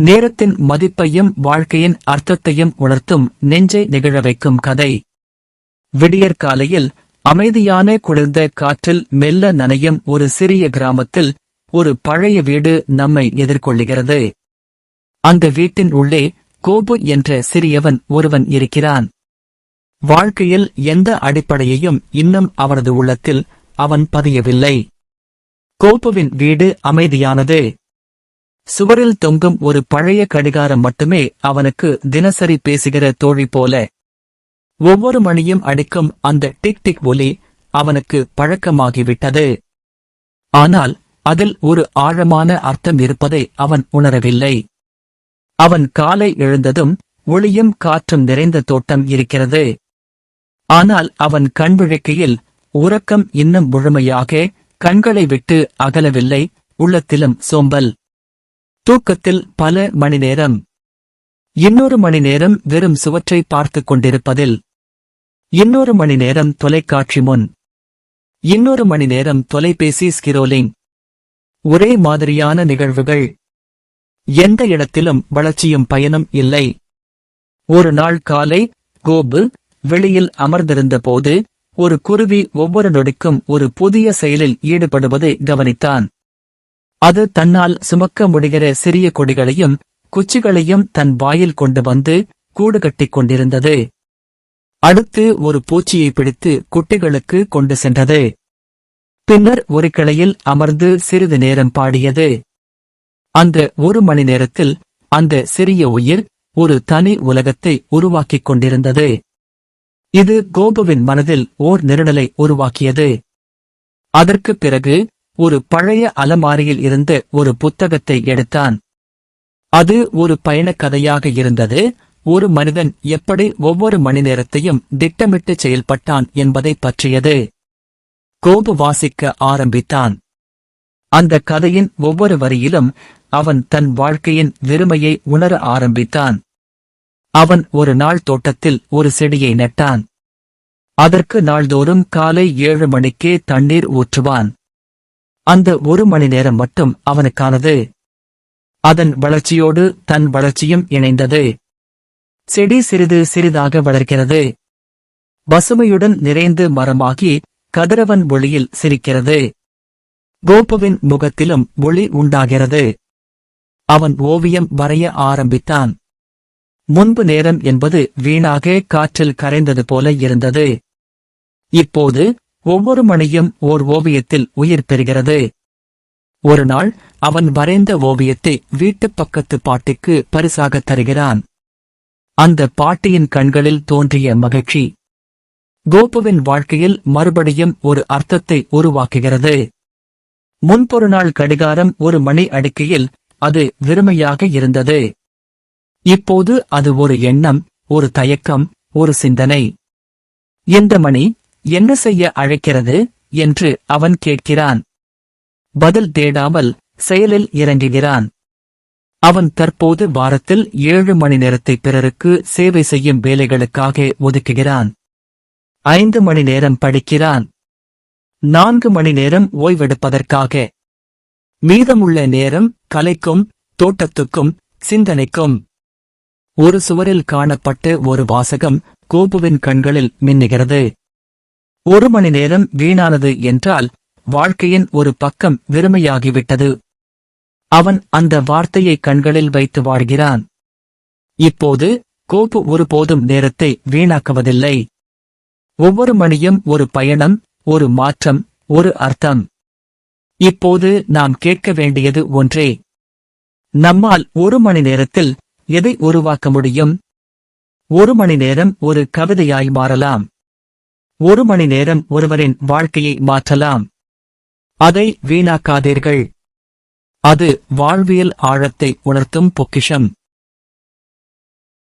நேரத்தின் மதிப்பையும் வாழ்க்கையின் அர்த்தத்தையும் உணர்த்தும் நெஞ்சை நிகழ வைக்கும் கதை. விடியற்காலையில் அமைதியான குளிர்ந்த காற்றில் மெல்ல நனையும் ஒரு சிறிய கிராமத்தில் ஒரு பழைய வீடு நம்மை எதிர்கொள்ளுகிறது. அந்த வீட்டின் உள்ளே கோபு என்ற சிறியவன் ஒருவன் இருக்கிறான். வாழ்க்கையில் எந்த அடிப்படையையும் இன்னும் அவனது உள்ளத்தில் அவன் பதியவில்லை. கோபுவின் வீடு அமைதியானது. சுவரில் தொங்கும் ஒரு பழைய கடிகாரம் மட்டுமே அவனுக்கு தினசரி பேசுகிற தோழி போல. ஒவ்வொரு மணியும் அடிக்கும் அந்த டிக் டிக் ஒலி அவனுக்கு பழக்கமாகிவிட்டது. ஆனால் அதில் ஒரு ஆழமான அர்த்தம் இருப்பதை அவன் உணரவில்லை. அவன் காலை எழுந்ததும் ஒளியும் காற்றும் நிறைந்த தோட்டம் இருக்கிறது. ஆனால் அவன் கண்விழிக்கையில் உறக்கம் இன்னும் முழுமையாக கண்களை விட்டு அகலவில்லை உள்ளத்திலும் சோம்பல். தூக்கத்தில் பல மணி நேரம் இன்னொரு மணி நேரம் வெறும் சுவற்றை பார்த்துக் கொண்டிருப்பதில். இன்னொரு மணி நேரம் தொலைக்காட்சி முன். இன்னொரு மணி நேரம் தொலைபேசி ஸ்கிரோலிங். ஒரே மாதிரியான நிகழ்வுகள். எந்த இடத்திலும் வளர்ச்சியும் பயனும் இல்லை. ஒரு நாள் காலை கோபு வெளியில் அமர்ந்திருந்த போது ஒரு குருவி ஒவ்வொரு நொடிக்கும் ஒரு புதிய செயலில் ஈடுபடுவதை கவனித்தான். அது தன்னால் சுமக்க முடிகிற சிறிய கொடிகளையும் குச்சிகளையும் தன் வாயில் கொண்டு வந்து கூடு கட்டிக் கொண்டிருந்தது. அடுத்து ஒரு பூச்சியை பிடித்து குட்டிகளுக்கு கொண்டு சென்றது. பின்னர் ஒரு கிளையில் அமர்ந்து சிறிது நேரம் பாடியது. அந்த ஒரு மணி நேரத்தில் அந்த சிறிய உயிர் ஒரு தனி உலகத்தை உருவாக்கிக் கொண்டிருந்தது. இது கோபுவின் மனதில் ஓர் நெருடலை உருவாக்கியது. அதற்குப் பிறகு ஒரு பழைய அலமாரியில் இருந்து ஒரு புத்தகத்தை எடுத்தான். அது ஒரு பயணக் கதையாக இருந்தது. ஒரு மனிதன் எப்படி ஒவ்வொரு மணி நேரத்தையும் திட்டமிட்டு செயல்பட்டான் என்பதை பற்றியது. கோபு வாசிக்க ஆரம்பித்தான். அந்த கதையின் ஒவ்வொரு வரியிலும் அவன் தன் வாழ்க்கையின் வெறுமையை உணர ஆரம்பித்தான். அவன் ஒரு நாள் தோட்டத்தில் ஒரு செடியை நட்டான். அதற்கு நாள்தோறும் காலை ஏழு மணிக்கே தண்ணீர் ஊற்றுவான். அந்த ஒரு மணி நேரம் மட்டும் அவனுக்கானது. அதன் வளர்ச்சியோடு தன் வளர்ச்சியும் இணைந்தது. செடி சிறிது சிறிதாக வளர்கிறது. பசுமையுடன் நிறைந்து மரமாகி கதிரவன் ஒளியில் சிரிக்கிறது. கோபுவின் முகத்திலும் ஒளி உண்டாகிறது. அவன் ஓவியம் வரைய ஆரம்பித்தான். முன்பு நேரம் என்பது வீணாக காற்றில் கரைந்தது போல இருந்தது. இப்போது ஒவ்வொரு மணியும் ஓர் ஓவியத்தில் உயிர் பெறுகிறது. ஒரு நாள் அவன் வரைந்த ஓவியத்தை வீட்டுப் பக்கத்து பாட்டிக்கு பரிசாக தருகிறான். அந்த பாட்டியின் கண்களில் தோன்றிய மகிழ்ச்சி. கோபுவின் வாழ்க்கையில் மறுபடியும் ஒரு அர்த்தத்தை உருவாக்குகிறது. முன்பொரு நாள் கடிகாரம் ஒரு மணி அடுக்கையில் அது வெறுமையாக இருந்தது. இப்போது அது ஒரு எண்ணம் ஒரு தயக்கம் ஒரு சிந்தனை. இந்த மணி என்ன செய்ய அழைக்கிறது? என்று அவன் கேட்கிறான். பதில் தேடாமல் செயலில் இறங்குகிறான். அவன் தற்போது வாரத்தில் ஏழு மணி நேரத்தை பிறருக்கு சேவை செய்யும் வேலைகளுக்காக ஒதுக்குகிறான். ஐந்து மணி நேரம் படிக்கிறான். நான்கு மணி நேரம் ஓய்வெடுப்பதற்காக. மீதமுள்ள நேரம் கலைக்கும் தோட்டத்துக்கும் சிந்தனைக்கும். ஒரு சுவரில் காணப்பட்ட ஒரு வாசகம் கோபுவின் கண்களில் மின்னுகிறது. ஒரு மணி நேரம் வீணானது என்றால் வாழ்க்கையின் ஒரு பக்கம் வெறுமையாகிவிட்டது. அவன் அந்த வார்த்தையை கண்களில் வைத்து வாழ்கிறான். இப்போது கோப்பு ஒருபோதும் நேரத்தை வீணாக்குவதில்லை. ஒவ்வொரு மணியும் ஒரு பயணம் ஒரு மாற்றம் ஒரு அர்த்தம். இப்போது நாம் கேட்க வேண்டியது ஒன்றே. நம்மால் ஒரு மணி நேரத்தில் எதை உருவாக்க முடியும்? ஒரு மணி நேரம் ஒரு கவிதையாய் மாறலாம். ஒரு மணி நேரம் ஒருவரின் வாழ்க்கையை மாற்றலாம். அதை வீணாக்காதீர்கள். அது வாழ்வியல் ஆழத்தை உணர்த்தும் பொக்கிஷம்.